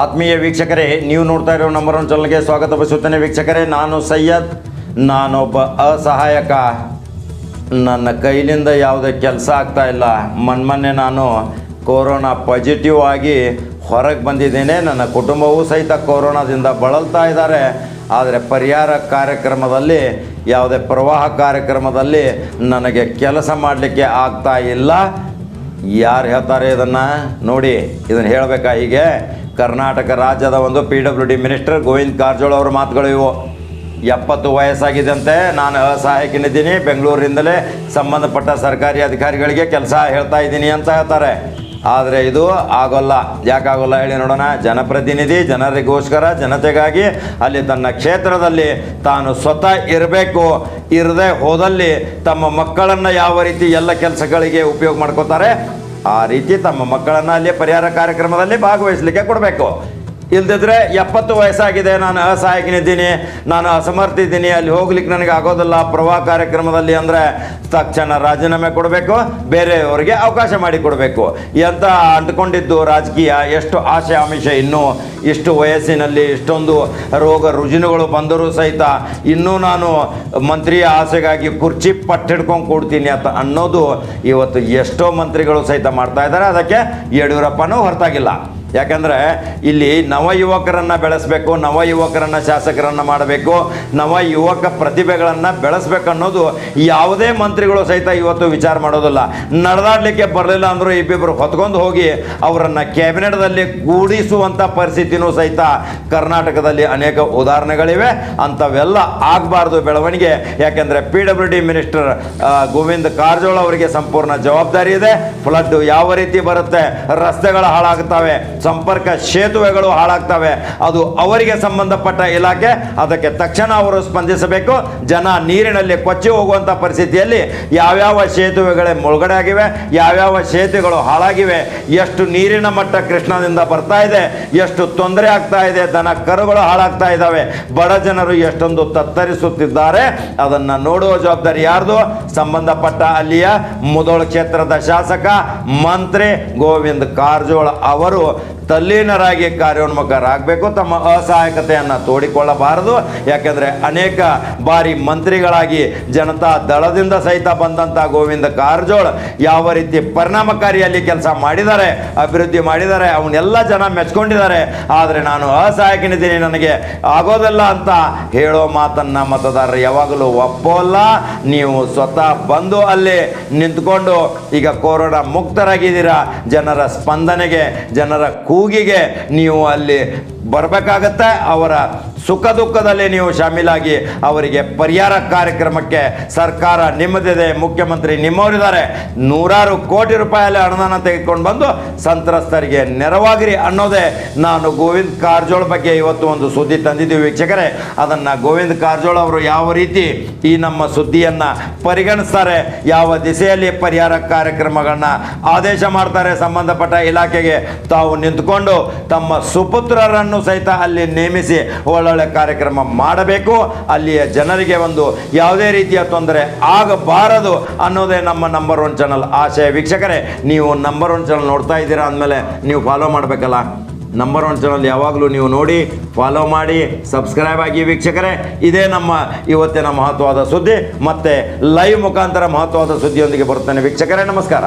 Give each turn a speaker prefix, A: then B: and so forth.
A: ಆತ್ಮೀಯ ವೀಕ್ಷಕರೇ, ನೀವು ನೋಡ್ತಾ ಇರೋ ನಂಬರ್ ಒನ್ ಚಾನಲ್ಗೆ ಸ್ವಾಗತ ಬಯಸುತ್ತೇನೆ ವೀಕ್ಷಕರೇ. ನಾನು ಸೈಯದ್, ನಾನೊಬ್ಬ ಅಸಹಾಯಕ. ನನ್ನ ಕೈಲಿಂದ ಯಾವುದೇ ಕೆಲಸ ಆಗ್ತಾ ಇಲ್ಲ. ಮೊನ್ನೆ ನಾನು ಕೊರೋನಾ ಪಾಸಿಟಿವ್ ಆಗಿ ಹೊರಗೆ ಬಂದಿದ್ದೇನೆ. ನನ್ನ ಕುಟುಂಬವೂ ಸಹಿತ ಕೊರೋನಾದಿಂದ ಬಳಲ್ತಾ ಇದ್ದಾರೆ. ಆದರೆ ಪರಿಹಾರ ಕಾರ್ಯಕ್ರಮದಲ್ಲಿ, ಯಾವುದೇ ಪ್ರವಾಹ ಕಾರ್ಯಕ್ರಮದಲ್ಲಿ ನನಗೆ ಕೆಲಸ ಮಾಡಲಿಕ್ಕೆ ಆಗ್ತಾ ಇಲ್ಲ. ಯಾರು ಹೇಳ್ತಾರೆ ಇದನ್ನು ನೋಡಿ, ಇದನ್ನು ಹೇಳಬೇಕಾ ಹೀಗೆ? ಕರ್ನಾಟಕ ರಾಜ್ಯದ ಒಂದು P W D minister Govind Karjol ಅವರ ಮಾತುಗಳು ಇವು. ಎಪ್ಪತ್ತು ವಯಸ್ಸಾಗಿದ್ದಂತೆ ನಾನು ಅಸಹಾಯಕನಿದ್ದೀನಿ ಬೆಂಗಳೂರಿನಿಂದಲೇ ಸಂಬಂಧಪಟ್ಟ ಸರ್ಕಾರಿ ಅಧಿಕಾರಿಗಳಿಗೆ ಕೆಲಸ ಹೇಳ್ತಾ ಇದ್ದೀನಿ ಅಂತ ಹೇಳ್ತಾರೆ. ಆದರೆ ಇದು ಆಗೋಲ್ಲ. ಯಾಕಾಗೋಲ್ಲ ಹೇಳಿ ನೋಡೋಣ. ಜನಪ್ರತಿನಿಧಿ, ಜನರಿಗೋಸ್ಕರ ಜನತೆಗಾಗಿ ಅಲ್ಲಿ ತನ್ನ ಕ್ಷೇತ್ರದಲ್ಲಿ ತಾನು ಸ್ವತಃ ಇರಬೇಕು. ಇರದೆ ಹೋದಲ್ಲಿ ತಮ್ಮ ಮಕ್ಕಳನ್ನು ಯಾವ ರೀತಿ ಎಲ್ಲ ಕೆಲಸಗಳಿಗೆ ಉಪಯೋಗ ಮಾಡ್ಕೋತಾರೆ ಆ ರೀತಿ ತಮ್ಮ ಮಕ್ಕಳನ್ನು ಅಲ್ಲಿ ಪರಿಹಾರ ಕಾರ್ಯಕ್ರಮದಲ್ಲಿ ಭಾಗವಹಿಸಲಿಕ್ಕೆ ಕೊಡಬೇಕು. ಇಲ್ದಿದ್ರೆ ಎಪ್ಪತ್ತು ವಯಸ್ಸಾಗಿದೆ, ನಾನು ಅಸಹಾಯಕನಿದ್ದೀನಿ, ನಾನು ಅಸಮರ್ಥ ಇದ್ದೀನಿ ಅಲ್ಲಿ ಹೋಗ್ಲಿಕ್ಕೆ ನನಗೆ ಆಗೋದಿಲ್ಲ, ಪ್ರವಾಹ ಕಾರ್ಯಕ್ರಮದಲ್ಲಿ ಅಂದರೆ ತಕ್ಷಣ ರಾಜೀನಾಮೆ ಕೊಡಬೇಕು, ಬೇರೆಯವರಿಗೆ ಅವಕಾಶ ಮಾಡಿ ಕೊಡಬೇಕು. ಎಂತ ಅಂಟ್ಕೊಂಡಿದ್ದು ರಾಜಕೀಯ, ಎಷ್ಟು ಆಶೆ ಆಮಿಷ ಇನ್ನೂ, ಇಷ್ಟು ವಯಸ್ಸಿನಲ್ಲಿ ಇಷ್ಟೊಂದು ರೋಗ ರುಜಿನಗಳು ಬಂದರೂ ಸಹಿತ ಇನ್ನೂ ನಾನು ಮಂತ್ರಿಯ ಆಸೆಗಾಗಿ ಕುರ್ಚಿ ಪಟ್ಟಿಡ್ಕೊಂಡು ಕೊಡ್ತೀನಿ ಅಂತ ಅನ್ನೋದು ಇವತ್ತು ಎಷ್ಟೋ ಮಂತ್ರಿಗಳು ಸಹಿತ ಮಾಡ್ತಾ ಇದ್ದಾರೆ, ಅದಕ್ಕೆ ಯಡಿಯೂರಪ್ಪನೂ ಹೊರತಾಗಿಲ್ಲ. ಯಾಕಂದರೆ ಇಲ್ಲಿ ನವ ಯುವಕರನ್ನು ಬೆಳೆಸಬೇಕು ನವ ಯುವಕರನ್ನು ಶಾಸಕರನ್ನು ಮಾಡಬೇಕು ನವ ಯುವಕ ಪ್ರತಿಭೆಗಳನ್ನು ಬೆಳೆಸ್ಬೇಕು ಅನ್ನೋದು ಯಾವುದೇ ಮಂತ್ರಿಗಳು ಸಹಿತ ಇವತ್ತು ವಿಚಾರ ಮಾಡೋದಿಲ್ಲ. ನಡೆದಾಡಲಿಕ್ಕೆ ಬರಲಿಲ್ಲ ಅಂದರೂ ಇಬ್ಬಿಬ್ಬರು ಹೊತ್ಕೊಂಡು ಹೋಗಿ ಅವರನ್ನು ಕ್ಯಾಬಿನೆಟ್ದಲ್ಲಿ ಕೂಡಿಸುವಂಥ ಪರಿಸ್ಥಿತಿನೂ ಸಹಿತ ಕರ್ನಾಟಕದಲ್ಲಿ ಅನೇಕ ಉದಾಹರಣೆಗಳಿವೆ. ಅಂಥವೆಲ್ಲ ಆಗಬಾರ್ದು ಬೆಳವಣಿಗೆ. ಯಾಕೆಂದರೆ P W D minister Govinda Karjol ಅವರಿಗೆ ಸಂಪೂರ್ಣ ಜವಾಬ್ದಾರಿ ಇದೆ. ಫ್ಲಡ್ ಯಾವ ರೀತಿ ಬರುತ್ತೆ, ರಸ್ತೆಗಳು ಹಾಳಾಗ್ತವೆ ಸಂಪರ್ಕ ಸೇತುವೆಗಳು ಹಾಳಾಗ್ತವೆ. ಅದು ಅವರಿಗೆ ಸಂಬಂಧಪಟ್ಟ ಇಲಾಖೆ. ಅದಕ್ಕೆ ತಕ್ಷಣ ಅವರು ಸ್ಪಂದಿಸಬೇಕು. ಜನ ನೀರಿನಲ್ಲಿ ಕೊಚ್ಚಿ ಹೋಗುವಂಥ ಪರಿಸ್ಥಿತಿಯಲ್ಲಿ ಯಾವ್ಯಾವ ಸೇತುವೆಗಳೇ ಮುಳುಗಡೆ ಆಗಿವೆ, ಯಾವ್ಯಾವ ಸೇತುವೆಗಳು ಹಾಳಾಗಿವೆ, ಎಷ್ಟು ನೀರಿನ ಮಟ್ಟ ಕೃಷ್ಣದಿಂದ ಬರ್ತಾ ಇದೆ, ಎಷ್ಟು ತೊಂದರೆ ಆಗ್ತಾ ಇದೆ, ದನ ಕರುಗಳು ಹಾಳಾಗ್ತಾ ಇದ್ದಾವೆ, ಬಡ ಜನರು ಎಷ್ಟೊಂದು ತತ್ತರಿಸುತ್ತಿದ್ದಾರೆ, ಅದನ್ನು ನೋಡುವ ಜವಾಬ್ದಾರಿ ಯಾರ್ದು? ಸಂಬಂಧಪಟ್ಟ ಅಲ್ಲಿಯ ಮುದೋಳ ಕ್ಷೇತ್ರದ ಶಾಸಕ ಮಂತ್ರಿ ಗೋವಿಂದ್ ಕಾರಜೋಳ ಅವರು. ತಲ್ಲೀನರಾಗಿ ಕಾರ್ಯೋನ್ಮುಖರಾಗಬೇಕು, ತಮ್ಮ ಅಸಹಾಯಕತೆಯನ್ನು ತೋಡಿಕೊಳ್ಳಬಾರದು. ಯಾಕೆಂದರೆ ಅನೇಕ ಬಾರಿ ಮಂತ್ರಿಗಳಾಗಿ ಜನತಾ ದಳದಿಂದ ಸಹಿತ ಬಂದಂಥ ಗೋವಿಂದ ಕಾರಜೋಳ ಯಾವ ರೀತಿ ಪರಿಣಾಮಕಾರಿಯಲ್ಲಿ ಕೆಲಸ ಮಾಡಿದ್ದಾರೆ, ಅಭಿವೃದ್ಧಿ ಮಾಡಿದ್ದಾರೆ, ಅವನ್ನೆಲ್ಲ ಜನ ಮೆಚ್ಕೊಂಡಿದ್ದಾರೆ. ಆದರೆ ನಾನು ಅಸಹಾಯಕನಿದ್ದೀನಿ, ನನಗೆ ಆಗೋದಲ್ಲ ಅಂತ ಹೇಳೋ ಮಾತನ್ನು ಮತದಾರರು ಯಾವಾಗಲೂ ಒಪ್ಪೋಲ್ಲ ನೀವು ಸ್ವತಃ ಬಂದು ಅಲ್ಲಿ ನಿಂತ್ಕೊಂಡು ಈಗ ಕೊರೋನಾ ಮುಕ್ತರಾಗಿದ್ದೀರಾ, ಜನರ ಸ್ಪಂದನೆಗೆ, ಜನರ ಕೂಗಿಗೆ ನೀವು ಅಲ್ಲಿ ಬರಬೇಕಾಗತ್ತೆ ಅವರ ಸುಖ ದುಃಖದಲ್ಲಿ ನೀವು ಶಾಮೀಲಾಗಿ ಅವರಿಗೆ ಪರಿಹಾರ ಕಾರ್ಯಕ್ರಮಕ್ಕೆ ಸರ್ಕಾರ ನಿಮ್ಮದಿದೆ. ಮುಖ್ಯಮಂತ್ರಿ ನಿಮ್ಮವರಿದ್ದಾರೆ. ನೂರಾರು ಕೋಟಿ ರೂಪಾಯಲ್ಲಿ ಅನುದಾನ ತೆಗೆದುಕೊಂಡು ಬಂದು ಸಂತ್ರಸ್ತರಿಗೆ ನೆರವಾಗಿರಿ ಅನ್ನೋದೇ ನಾನು ಗೋವಿಂದ ಕಾರಜೋಳ ಬಗ್ಗೆ ಇವತ್ತು ಒಂದು ಸುದ್ದಿ ತಂದಿದ್ದೀವಿ ವೀಕ್ಷಕರೇ. ಅದನ್ನು ಗೋವಿಂದ ಕಾರಜೋಳ ಅವರು ಯಾವ ರೀತಿ ಈ ನಮ್ಮ ಸುದ್ದಿಯನ್ನು ಪರಿಗಣಿಸ್ತಾರೆ, ಯಾವ ದಿಸೆಯಲ್ಲಿ ಪರಿಹಾರ ಕಾರ್ಯಕ್ರಮಗಳನ್ನ ಆದೇಶ ಮಾಡ್ತಾರೆ ಸಂಬಂಧಪಟ್ಟ ಇಲಾಖೆಗೆ ತಾವು ನಿಂತ್ಕೊಂಡು ತಮ್ಮ ಸುಪುತ್ರರನ್ನು ಸಹಿತ ಅಲ್ಲಿ ನೇಮಿಸಿ ಒಳ್ಳೊಳ್ಳೆ ಕಾರ್ಯಕ್ರಮ ಮಾಡಬೇಕು. ಅಲ್ಲಿಯ ಜನರಿಗೆ ಒಂದು ಯಾವುದೇ ರೀತಿಯ ತೊಂದರೆ ಆಗಬಾರದು ಅನ್ನೋದೇ ನಮ್ಮ ನಂಬರ್ ಒನ್ ಚಾನಲ್ ಆಶಯ ವೀಕ್ಷಕರೇ, ನೀವು ನಂಬರ್ ಒನ್ ಚಾನಲ್ ನೋಡ್ತಾ ಇದ್ದೀರಾ ಅಂದಮೇಲೆ ನೀವು ಫಾಲೋ ಮಾಡಬೇಕಲ್ಲ. ನಂಬರ್ ಒನ್ ಚಾನಲ್ ಯಾವಾಗಲೂ ನೀವು ನೋಡಿ ಫಾಲೋ ಮಾಡಿ ಸಬ್ಸ್ಕ್ರೈಬ್ ಆಗಿ ವೀಕ್ಷಕರೇ. ಇದೇ ನಮ್ಮ ಇವತ್ತಿನ ಮಹತ್ವವಾದ ಸುದ್ದಿ. ಮತ್ತು ಲೈವ್ ಮುಖಾಂತರ ಮಹತ್ವವಾದ ಸುದ್ದಿಯೊಂದಿಗೆ ಬರುತ್ತೇನೆ ವೀಕ್ಷಕರೇ, ನಮಸ್ಕಾರ.